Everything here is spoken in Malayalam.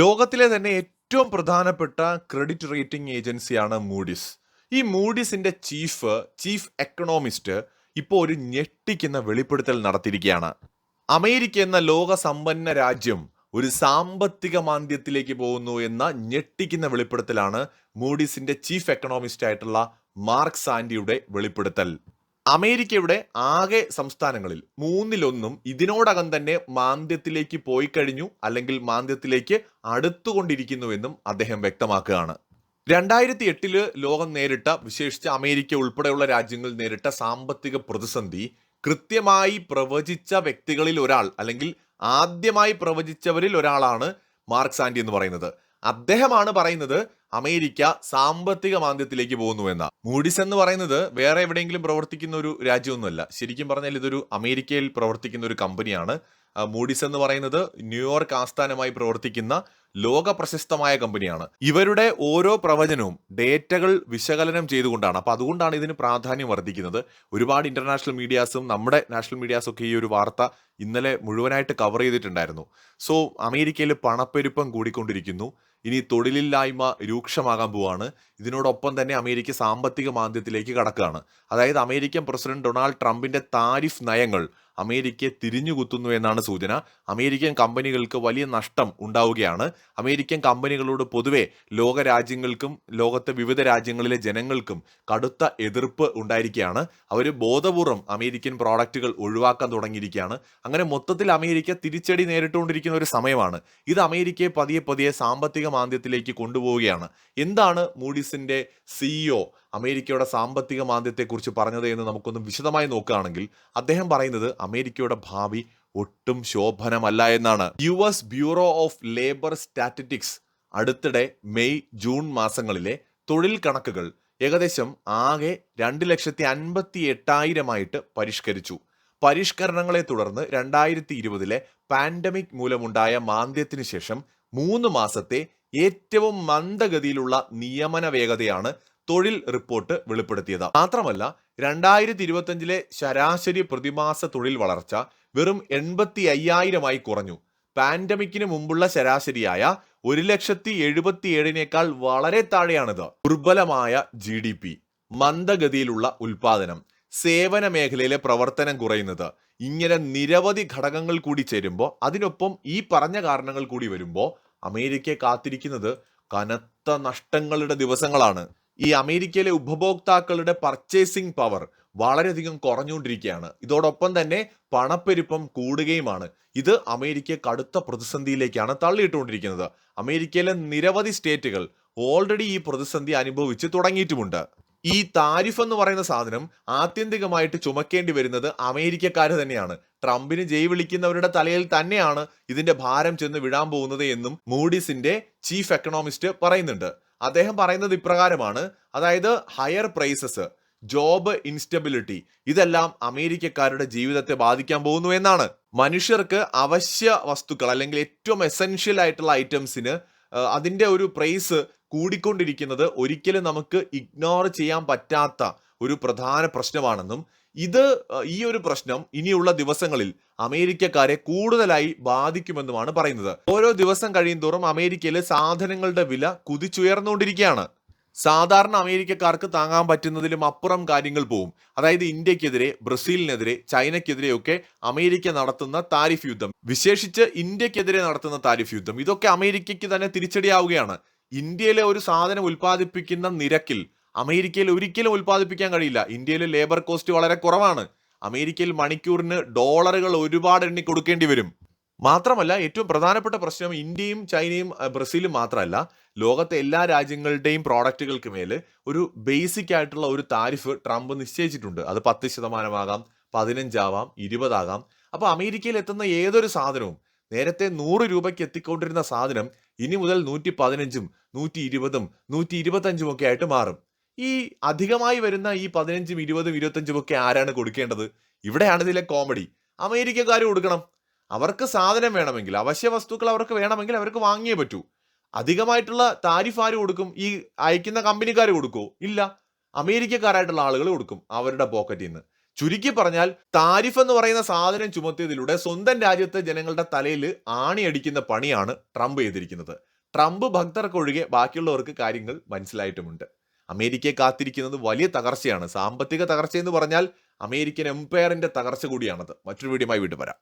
ലോകത്തിലെ തന്നെ ഏറ്റവും പ്രധാനപ്പെട്ട ക്രെഡിറ്റ് റേറ്റിംഗ് ഏജൻസിയാണ് മൂഡിസ്. ഈ മൂഡിസിന്റെ ചീഫ് ചീഫ് എക്കണോമിസ്റ്റ് ഇപ്പോൾ ഒരു ഞെട്ടിക്കുന്ന വെളിപ്പെടുത്തൽ നടത്തിയിരിക്കുകയാണ്. അമേരിക്ക എന്ന ലോക സമ്പന്ന രാജ്യം ഒരു സാമ്പത്തിക മാന്ദ്യത്തിലേക്ക് പോകുന്നു എന്ന ഞെട്ടിക്കുന്ന വെളിപ്പെടുത്തലാണ് മൂഡിസിന്റെ ചീഫ് എക്കണോമിസ്റ്റ് ആയിട്ടുള്ള മാർക്ക് സാൻഡിയുടെ വെളിപ്പെടുത്തൽ. അമേരിക്കയുടെ ആകെ സംസ്ഥാനങ്ങളിൽ മൂന്നിലൊന്നും ഇതിനോടകം തന്നെ മാന്ദ്യത്തിലേക്ക് പോയി കഴിഞ്ഞു അല്ലെങ്കിൽ മാന്ദ്യത്തിലേക്ക് അടുത്തുകൊണ്ടിരിക്കുന്നുവെന്നും അദ്ദേഹം വ്യക്തമാക്കുകയാണ്. രണ്ടായിരത്തി എട്ടിൽ ലോകം നേരിട്ട വിശേഷിച്ച് അമേരിക്ക ഉൾപ്പെടെയുള്ള രാജ്യങ്ങൾ നേരിട്ട സാമ്പത്തിക പ്രതിസന്ധി കൃത്യമായി പ്രവചിച്ച വ്യക്തികളിൽ ഒരാൾ അല്ലെങ്കിൽ ആദ്യമായി പ്രവചിച്ചവരിൽ ഒരാളാണ് മാർക്സ് ആൻഡി എന്ന് പറയുന്നത്. അദ്ദേഹമാണ് പറയുന്നത് അമേരിക്ക സാമ്പത്തിക മാന്ദ്യത്തിലേക്ക് പോകുന്നു എന്ന. മൂഡിസ് എന്ന് പറയുന്നത് വേറെ എവിടെയെങ്കിലും പ്രവർത്തിക്കുന്ന ഒരു രാജ്യമൊന്നുമല്ല. ശരിക്കും പറഞ്ഞാൽ ഇതൊരു അമേരിക്കയിൽ പ്രവർത്തിക്കുന്ന ഒരു കമ്പനിയാണ് മൂഡിസ് എന്ന് പറയുന്നത് ന്യൂയോർക്ക് ആസ്ഥാനമായി പ്രവർത്തിക്കുന്ന ലോക പ്രശസ്തമായ കമ്പനിയാണ്. ഇവരുടെ ഓരോ പ്രവചനവും ഡേറ്റകൾ വിശകലനം ചെയ്തുകൊണ്ടാണ്. അപ്പൊ അതുകൊണ്ടാണ് ഇതിന് പ്രാധാന്യം വർദ്ധിക്കുന്നത്. ഒരുപാട് ഇന്റർനാഷണൽ മീഡിയാസും നമ്മുടെ നാഷണൽ മീഡിയാസും ഒക്കെ ഈ ഒരു വാർത്ത ഇന്നലെ മുഴുവനായിട്ട് കവർ ചെയ്തിട്ടുണ്ടായിരുന്നു. സോ അമേരിക്കയിൽ പണപ്പെരുപ്പം കൂടിക്കൊണ്ടിരിക്കുന്നു. ഇനി തൊഴിലില്ലായ്മ രൂക്ഷമാകാൻ പോവാണ്. ഇതിനോടൊപ്പം തന്നെ അമേരിക്ക സാമ്പത്തിക മാന്ദ്യത്തിലേക്ക് കടക്കുകയാണ്. അതായത് അമേരിക്കൻ പ്രസിഡന്റ് ഡൊണാൾഡ് ട്രംപിന്റെ താരിഫ് നയങ്ങൾ അമേരിക്കയെ തിരിഞ്ഞുകുത്തുന്നു എന്നാണ് സൂചന. അമേരിക്കൻ കമ്പനികൾക്ക് വലിയ നഷ്ടം ഉണ്ടാവുകയാണ്. അമേരിക്കൻ കമ്പനികളോട് പൊതുവെ ലോക രാജ്യങ്ങൾക്കും ലോകത്തെ വിവിധ രാജ്യങ്ങളിലെ ജനങ്ങൾക്കും കടുത്ത എതിർപ്പ് ഉണ്ടായിരിക്കുകയാണ്. അവർ ബോധപൂർവം അമേരിക്കൻ പ്രോഡക്റ്റുകൾ ഒഴിവാക്കാൻ തുടങ്ങിയിരിക്കുകയാണ്. അങ്ങനെ മൊത്തത്തിൽ അമേരിക്ക തിരിച്ചടി നേരിട്ടുകൊണ്ടിരിക്കുന്ന ഒരു സമയമാണ്. ഇത് അമേരിക്കയെ പതിയെ പതിയെ സാമ്പത്തിക മാന്ദ്യത്തിലേക്ക് കൊണ്ടുപോവുകയാണ്. എന്താണ് മൂഡിസിന്റെ സിഇഒ അമേരിക്കയുടെ സാമ്പത്തിക മാന്ദ്യത്തെക്കുറിച്ച് പറഞ്ഞത് എന്ന് നമുക്കൊന്ന് വിശദമായി നോക്കുകയാണെങ്കിൽ അദ്ദേഹം പറയുന്നത് അമേരിക്കയുടെ ഭാവി ഒട്ടും ശോഭനമല്ല എന്നാണ്. U S bureau of labour statistics അടുത്തിടെ മെയ് ജൂൺ മാസങ്ങളിലെ തൊഴിൽ കണക്കുകൾ ഏകദേശം ആകെ രണ്ട് ലക്ഷത്തി അൻപത്തി എട്ടായിരമായിട്ട് പരിഷ്കരിച്ചു. പരിഷ്കരണങ്ങളെ തുടർന്ന് രണ്ടായിരത്തി ഇരുപതിലെ പാൻഡമിക് മൂലമുണ്ടായ മാന്ദ്യത്തിന് ശേഷം മൂന്ന് മാസത്തെ ഏറ്റവും മന്ദഗതിയിലുള്ള നിയമന വേഗതയാണ് തൊഴിൽ റിപ്പോർട്ട് വെളിപ്പെടുത്തിയത്. മാത്രമല്ല രണ്ടായിരത്തി ഇരുപത്തിയഞ്ചിലെ ശരാശരി പ്രതിമാസ തൊഴിൽ വളർച്ച വെറും എൺപത്തി അയ്യായിരമായി കുറഞ്ഞു. പാൻഡമിക്കിന് മുമ്പുള്ള ശരാശരിയായ ഒരു ലക്ഷത്തി എഴുപത്തി ഏഴിനേക്കാൾ വളരെ താഴെയാണിത്. ദുർബലമായ ജി ഡി പി മന്ദഗതിയിലുള്ള ഉൽപാദനം സേവന മേഖലയിലെ പ്രവർത്തനം കുറയുന്നത് ഇങ്ങനെ നിരവധി ഘടകങ്ങൾ കൂടി ചേരുമ്പോൾ അതിനൊപ്പം ഈ പറഞ്ഞ കാരണങ്ങൾ കൂടി വരുമ്പോൾ അമേരിക്കയെ കാത്തിരിക്കുന്നത് കനത്ത നഷ്ടങ്ങളുടെ ദിവസങ്ങളാണ്. ഈ അമേരിക്കയിലെ ഉപഭോക്താക്കളുടെ പർച്ചേസിംഗ് പവർ വളരെയധികം കുറഞ്ഞുകൊണ്ടിരിക്കുകയാണ്. ഇതോടൊപ്പം തന്നെ പണപ്പെരുപ്പം കൂടുകയുമാണ്. ഇത് അമേരിക്കയെ കടുത്ത പ്രതിസന്ധിയിലേക്കാണ് തള്ളിയിട്ടുകൊണ്ടിരിക്കുന്നത്. അമേരിക്കയിലെ നിരവധി സ്റ്റേറ്റുകൾ ഓൾറെഡി ഈ പ്രതിസന്ധി അനുഭവിച്ച് തുടങ്ങിയിട്ടുമുണ്ട്. ഈ താരിഫ് എന്ന് പറയുന്ന സാധനം ആത്യന്തികമായിട്ട് ചുമക്കേണ്ടി വരുന്നത് അമേരിക്കക്കാർ തന്നെയാണ്. ട്രംപിന് ജയ് വിളിക്കുന്നവരുടെ തലയിൽ തന്നെയാണ് ഇതിന്റെ ഭാരം ചെന്ന് വിടാൻ പോകുന്നത് എന്നും മൂഡീസിന്റെ ചീഫ് എക്കണോമിസ്റ്റ് പറയുന്നുണ്ട്. അദ്ദേഹം പറയുന്നത് ഇപ്രകാരമാണ്. അതായത് ഹയർ പ്രൈസസ് ജോബ് ഇൻസ്റ്റബിലിറ്റി ഇതെല്ലാം അമേരിക്കക്കാരുടെ ജീവിതത്തെ ബാധിക്കാൻ പോകുന്നു എന്നാണ്. മനുഷ്യർക്ക് അവശ്യ വസ്തുക്കൾ അല്ലെങ്കിൽ ഏറ്റവും എസെൻഷ്യൽ ആയിട്ടുള്ള ഐറ്റംസിന് അതിന്റെ ഒരു പ്രൈസ് കൂടിക്കൊണ്ടിരിക്കുന്നത് ഒരിക്കലും നമുക്ക് ഇഗ്നോർ ചെയ്യാൻ പറ്റാത്ത ഒരു പ്രധാന പ്രശ്നമാണെന്നും ഇത് ഈ ഒരു പ്രശ്നം ഇനിയുള്ള ദിവസങ്ങളിൽ അമേരിക്കക്കാരെ കൂടുതലായി ബാധിക്കുമെന്നുമാണ് പറയുന്നത്. ഓരോ ദിവസം കഴിയും തോറും അമേരിക്കയിലെ സാധനങ്ങളുടെ വില കുതിച്ചുയർന്നുകൊണ്ടിരിക്കുകയാണ്. സാധാരണ അമേരിക്കക്കാർക്ക് താങ്ങാൻ പറ്റുന്നതിലും അപ്പുറം കാര്യങ്ങൾ പോവും. അതായത് ഇന്ത്യക്കെതിരെ ബ്രസീലിനെതിരെ ചൈനയ്ക്കെതിരെയൊക്കെ അമേരിക്ക നടത്തുന്ന താരിഫ് യുദ്ധം. വിശേഷിച്ച് ഇന്ത്യക്കെതിരെ നടത്തുന്ന താരിഫ് യുദ്ധം. ഇതൊക്കെ അമേരിക്കയ്ക്ക് തന്നെ തിരിച്ചടിയാവുകയാണ്. ഇന്ത്യയിലെ ഒരു സാധനം ഉൽപ്പാദിപ്പിക്കുന്ന നിരക്കിൽ അമേരിക്കയിൽ ഒരിക്കലും ഉൽപ്പാദിപ്പിക്കാൻ കഴിയില്ല. ഇന്ത്യയിൽ ലേബർ കോസ്റ്റ് വളരെ കുറവാണ്. അമേരിക്കയിൽ മണിക്കൂറിന് ഡോളറുകൾ ഒരുപാട് എണ്ണി കൊടുക്കേണ്ടി വരും. മാത്രമല്ല ഏറ്റവും പ്രധാനപ്പെട്ട പ്രശ്നം ഇന്ത്യയും ചൈനയും ബ്രസീലും മാത്രമല്ല ലോകത്തെ എല്ലാ രാജ്യങ്ങളുടെയും പ്രോഡക്റ്റുകൾക്ക് മേൽ ഒരു ബേസിക് ആയിട്ടുള്ള ഒരു താരിഫ് ട്രംപ് നിശ്ചയിച്ചിട്ടുണ്ട്. അത് പത്ത് ശതമാനമാകാം പതിനഞ്ചാവാം ഇരുപതാകാം. അപ്പോൾ അമേരിക്കയിൽ എത്തുന്ന ഏതൊരു സാധനവും നേരത്തെ നൂറ് രൂപയ്ക്ക് എത്തിക്കൊണ്ടിരുന്ന സാധനം ഇനി മുതൽ നൂറ്റി പതിനഞ്ചും നൂറ്റി ഇരുപതും നൂറ്റി ഇരുപത്തഞ്ചും ഒക്കെ ആയിട്ട് മാറും. ഈ അധികമായി വരുന്ന ഈ പതിനഞ്ചും ഇരുപതും ഇരുപത്തഞ്ചും ഒക്കെ ആരാണ് കൊടുക്കേണ്ടത്? ഇവിടെയാണ് ഇതിലെ കോമഡി അമേരിക്കക്കാർ കൊടുക്കണം. അവർക്ക് സാധനം വേണമെങ്കിൽ അവശ്യ വസ്തുക്കൾ അവർക്ക് വേണമെങ്കിൽ അവർക്ക് വാങ്ങിയേ പറ്റൂ. അധികമായിട്ടുള്ള താരിഫ് ആര് കൊടുക്കും? ഈ അയക്കുന്ന കമ്പനിക്കാർ കൊടുക്കുമോ ഇല്ല. അമേരിക്കക്കാരായിട്ടുള്ള ആളുകൾ കൊടുക്കും അവരുടെ പോക്കറ്റിൽ നിന്ന് ചുരുക്കി പറഞ്ഞാൽ താരിഫ് എന്ന് പറയുന്ന സാധനം ചുമത്തിയതിലൂടെ സ്വന്തം രാജ്യത്തെ ജനങ്ങളുടെ തലയിൽ ആണിയടിക്കുന്ന പണിയാണ് ട്രംപ് ചെയ്തിരിക്കുന്നത്. ട്രംപ് ഭക്തർക്കൊഴികെ ബാക്കിയുള്ളവർക്ക് കാര്യങ്ങൾ മനസ്സിലായിട്ടുമുണ്ട്. അമേരിക്കയെ കാത്തിരിക്കുന്നത് വലിയ തകർച്ചയാണ്. സാമ്പത്തിക തകർച്ച എന്ന് പറഞ്ഞാൽ അമേരിക്കൻ എംപയറിന്റെ തകർച്ച കൂടിയാണത്. മറ്റൊരു വീഡിയോമായി വീണ്ടും വരാം.